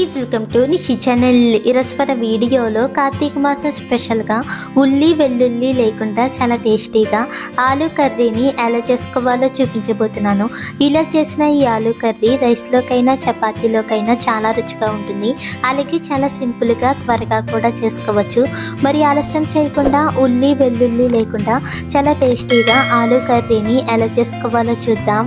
అండి welcome to Nishi channel ఈరోజు వీడియోలో కార్తీక మాసం స్పెషల్గా ఉల్లి వెల్లుల్లి లేకుండా చాలా టేస్టీగా ఆలు కర్రీని ఎలా చేసుకోవాలో చూపించబోతున్నాను. ఇలా చేసిన ఈ ఆలు కర్రీ రైస్లోకైనా చపాతీలోకైనా చాలా రుచిగా ఉంటుంది. అలాగే చాలా సింపుల్గా త్వరగా కూడా చేసుకోవచ్చు. మరి ఆలస్యం చేయకుండా ఉల్లి వెల్లుల్లి లేకుండా చాలా టేస్టీగా ఆలు కర్రీని ఎలా చేసుకోవాలో చూద్దాం.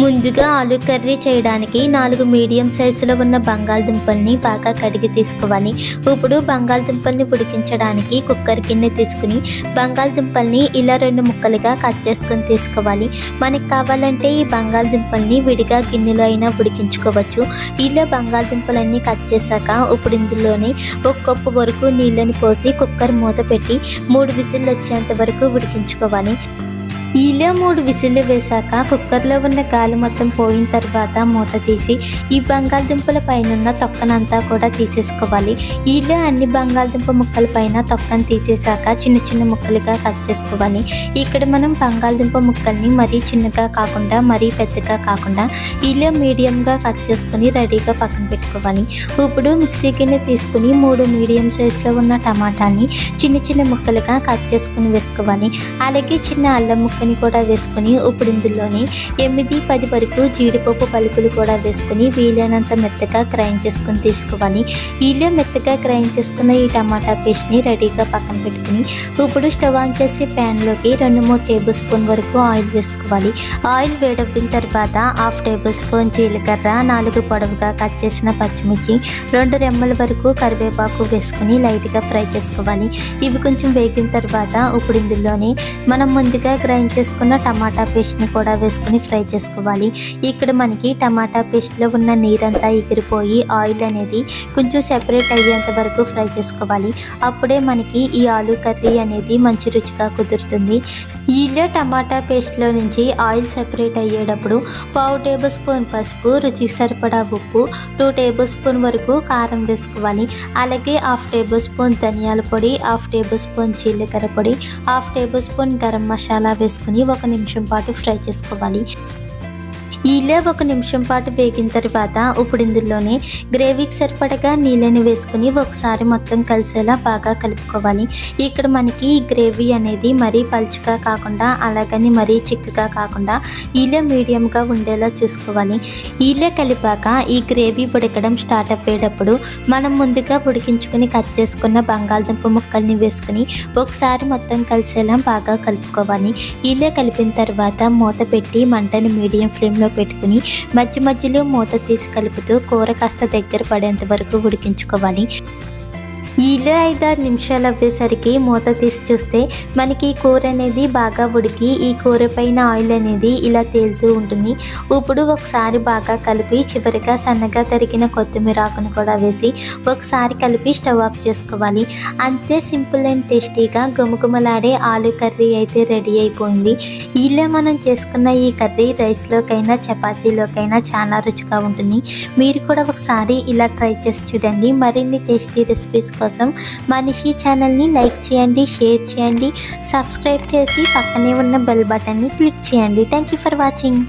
ముందుగా ఆలు కర్రీ చేయడానికి నాలుగు మీడియం సైజులో ఉన్న బంగాళదుంపల్ని బాగా కడిగి తీసుకోవాలి. ఇప్పుడు బంగాళదుంపల్ని ఉడికించడానికి కుక్కర్ గిన్నె తీసుకుని బంగాళదుంపల్ని ఇలా రెండు ముక్కలుగా కట్ చేసుకొని తీసుకోవాలి. మనకి కావాలంటే ఈ బంగాళదుంపల్ని విడిగా గిన్నెలో అయినా ఉడికించుకోవచ్చు. ఇలా బంగాళదుంపలన్నీ కట్ చేశాక ఇప్పుడు ఇందులోనే ఒక కప్పు వరకు నీళ్ళని పోసి కుక్కర్ మూత పెట్టి మూడు విజిల్లు వచ్చేంత వరకు ఉడికించుకోవాలి. ఈలో మూడు విసిల్లు వేశాక కుక్కర్లో ఉన్న గాలి మొత్తం పోయిన తర్వాత మూత తీసి ఈ బంగాళదుంపల పైన తొక్కనంతా కూడా తీసేసుకోవాలి. ఈలో అన్ని బంగాళదుంప ముక్కల పైన తొక్కను తీసేశాక చిన్న చిన్న ముక్కలుగా కట్ చేసుకోవాలి. ఇక్కడ మనం బంగాళదుంప ముక్కల్ని మరీ చిన్నగా కాకుండా మరీ పెద్దగా కాకుండా ఈలో మీడియంగా కట్ చేసుకుని రెడీగా పక్కన పెట్టుకోవాలి. ఇప్పుడు మిక్సీ గిన్నె తీసుకుని మూడు మీడియం సైజులో ఉన్న టమాటాని చిన్న చిన్న ముక్కలుగా కట్ చేసుకుని వేసుకోవాలి. అలాగే చిన్న అల్లం ముక్క ముక్కని కూడా వేసుకుని ఇప్పుడు ఇందులోని ఎనిమిది పది వరకు జీడిపప్పు పలుకులు కూడా వేసుకొని వీలైనంత మెత్తగా గ్రైండ్ చేసుకొని తీసుకోవాలి. వీళ్ళు మెత్తగా గ్రైండ్ చేసుకున్న ఈ టమాటా పేస్ట్ని రెడీగా పక్కన పెట్టుకుని ఇప్పుడు స్టవ్ ఆన్ చేసి ప్యాన్లోకి రెండు మూడు టేబుల్ స్పూన్ వరకు ఆయిల్ వేసుకోవాలి. ఆయిల్ వేడెక్కిన తర్వాత హాఫ్ టేబుల్ స్పూన్ జీలకర్ర నాలుగు పొడవుగా కట్ చేసిన పచ్చిమిర్చి రెండు రెమ్మల వరకు కరివేపాకు వేసుకుని లైట్గా ఫ్రై చేసుకోవాలి. ఇవి కొంచెం వేగిన తర్వాత ఇప్పుడు ఇందులోనే మనం ముందుగా గ్రైండ్ చేసుకున్న టమాటా పేస్ట్ని కూడా వేసుకుని ఫ్రై చేసుకోవాలి. ఇక్కడ మనకి టమాటా పేస్ట్లో ఉన్న నీరంతా ఎగిరిపోయి ఆయిల్ అనేది కొంచెం సెపరేట్ అయ్యేంత వరకు ఫ్రై చేసుకోవాలి. అప్పుడే మనకి ఈ ఆలు కర్రీ అనేది మంచి రుచిగా కుదురుతుంది. ఈలో టమాటా పేస్ట్లో నుంచి ఆయిల్ సెపరేట్ అయ్యేటప్పుడు పావు టేబుల్ స్పూన్ పసుపు రుచికి సరిపడా ఉప్పు టూ టేబుల్ స్పూన్ వరకు కారం వేసుకోవాలి. అలాగే హాఫ్ టేబుల్ స్పూన్ ధనియాల పొడి హాఫ్ టేబుల్ స్పూన్ జీలకర్ర పొడి half tablespoon garam masala వేసుకుని ఒక నిమిషం పాటు ఫ్రై చేసుకోవాలి. ఈలో ఒక నిమిషం పాటు వేగిన తర్వాత ఇప్పుడు ఇందులోనే గ్రేవీకి సరిపడగా నీళ్ళని వేసుకుని ఒకసారి మొత్తం కలిసేలా బాగా కలుపుకోవాలి. ఇక్కడ మనకి ఈ గ్రేవీ అనేది మరీ పలుచగా కాకుండా అలాగని మరీ చిక్కగా కాకుండా ఈలే మీడియంగా ఉండేలా చూసుకోవాలి. ఈలే కలిపాక ఈ గ్రేవీ ఉడకడం స్టార్ట్ అయ్యేటప్పుడు మనం ముందుగా ఉడికించుకుని కట్ చేసుకున్న బంగాళదుంప ముక్కల్ని వేసుకుని ఒకసారి మొత్తం కలిసేలా బాగా కలుపుకోవాలి. ఈలే కలిపిన తర్వాత మూత పెట్టి మంటని మీడియం ఫ్లేమ్లో పెట్టుకుని మధ్య మధ్యలో మూత తీసి కలుపుతూ కూర కాస్త దగ్గర పడేంత వరకు ఉడికించుకోవాలి. ఈలో ఐదారు నిమిషాలు అవ్వేసరికి మూత తీసి చూస్తే మనకి ఈ కూర అనేది బాగా ఉడికి ఈ కూర పైన ఆయిల్ అనేది ఇలా తేలుతూ ఉంటుంది. ఇప్పుడు ఒకసారి బాగా కలిపి చివరిగా సన్నగా తరిగిన కొత్తిమీర ఆకును కూడా వేసి ఒకసారి కలిపి స్టవ్ ఆఫ్ చేసుకోవాలి. అంతే సింపుల్ అండ్ టేస్టీగా గుమగుమలాడే ఆలు కర్రీ అయితే రెడీ అయిపోయింది. ఇలా మనం చేసుకున్న ఈ కర్రీ రైస్లోకైనా చపాతీలోకైనా చాలా రుచిగా ఉంటుంది. మీరు కూడా ఒకసారి ఇలా ట్రై చేసి చూడండి. మరిన్ని టేస్టీ రెసిపీస్ కోసం మనిషి ఛానల్ని లైక్ చేయండి షేర్ చేయండి సబ్స్క్రైబ్ చేసి పక్కనే ఉన్న బెల్ బటన్ని క్లిక్ చేయండి. Thank you for watching